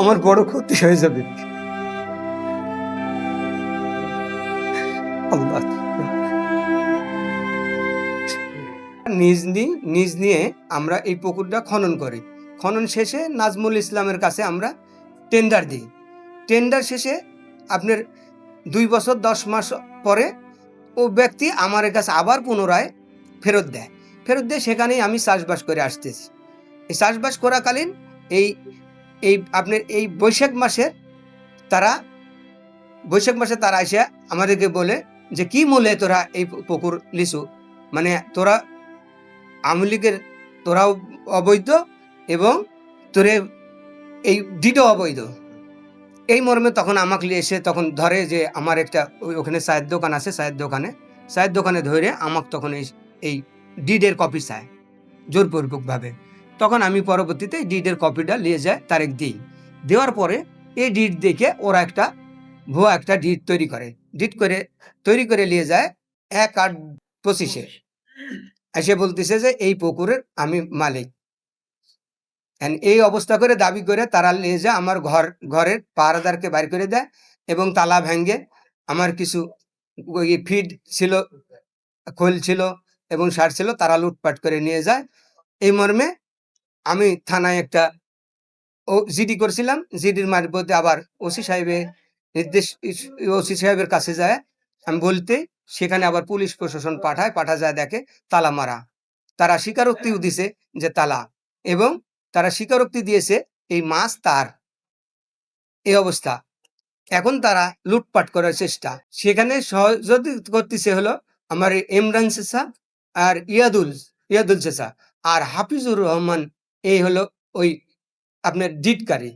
আমার বড় ক্ষতি হয়ে যাবে। নিজ নি, নিজ নিয়ে আমরা এই পুকুরটা খনন করি। খনন শেষে নাজমুল ইসলামের কাছে আমরা টেন্ডার দিই। টেন্ডার শেষে আপনার দুই বছর, দশ মাস পরে ও ব্যক্তি আমার কাছে আবার পুনরায় ফেরত দেয়। ফেরত দিয়ে সেখানেই আমি চাষবাস করে আসতেছি। এই চাষবাস করাকালীন এই এই আপনার এই বৈশাখ মাসের তারা, বৈশাখ মাসে তারা এসে আমাদেরকে বলে যে, কি মূলে তোরা এই পুকুর লিসু মানে তোরা আওয়ামী লীগের, তোরাও অবৈধ এবং তোরে এই ডিটও অবৈধ। এই মর্মে তখন আমাকে এসে তখন ধরে যে, আমার একটা ওখানে চায়ের দোকান আছে, চায়ের দোকানে। চায়ের দোকানে ধরে আমাকে তখন এই এই ডিডের কপি চায়, জোরপূর্বকভাবে। তখন আমি পরবর্তীতে ডিডের কপিটা নিয়ে যায় তারেক দিই। দেওয়ার পরে এই ডিড দেখে ওরা একটা ভুয়া একটা ডিড তৈরি করে। ডিড করে, তৈরি করে নিয়ে যায় এক আট পঁচিশে। এসে বলতেছে যে এই পুকুরের আমি মালিক। এই অবস্থা করে দাবি করে তারা নিয়ে যায় আমার ঘর, ঘরের পাহারাদারকে বাইর করে দেয় এবং তালা ভেঙ্গে আমার কিছু ফিড ছিল, খোল ছিল এবং সার ছিল, তারা লুটপাট করে নিয়ে যায়। এই মর্মে আমি থানায় একটা ও, জিডি করেছিলাম। জিডির মারফতে আবার ওসি সাহেবের নির্দেশ, ওসি সাহেবের কাছে যায়। আমি বলতে, সেখানে আবার পুলিশ প্রশাসন পাঠায়, পাঠা যায়, দেখে তালা মারা। তারা স্বীকারোক্তিও দিছে যে তালা, এবং তারা স্বীকারোক্তি দিয়েছে এই মাছ তার। এই অবস্থা। এখন তারা লুটপাট করার চেষ্টা। সেখানে সহযোগী করতেছে হলো আমার ইমরান চেষা আর ইয়াদুল ইয়াদুল চেষা আর হাফিজুর রহমান এই হলো ওই আপনার ডিটকারী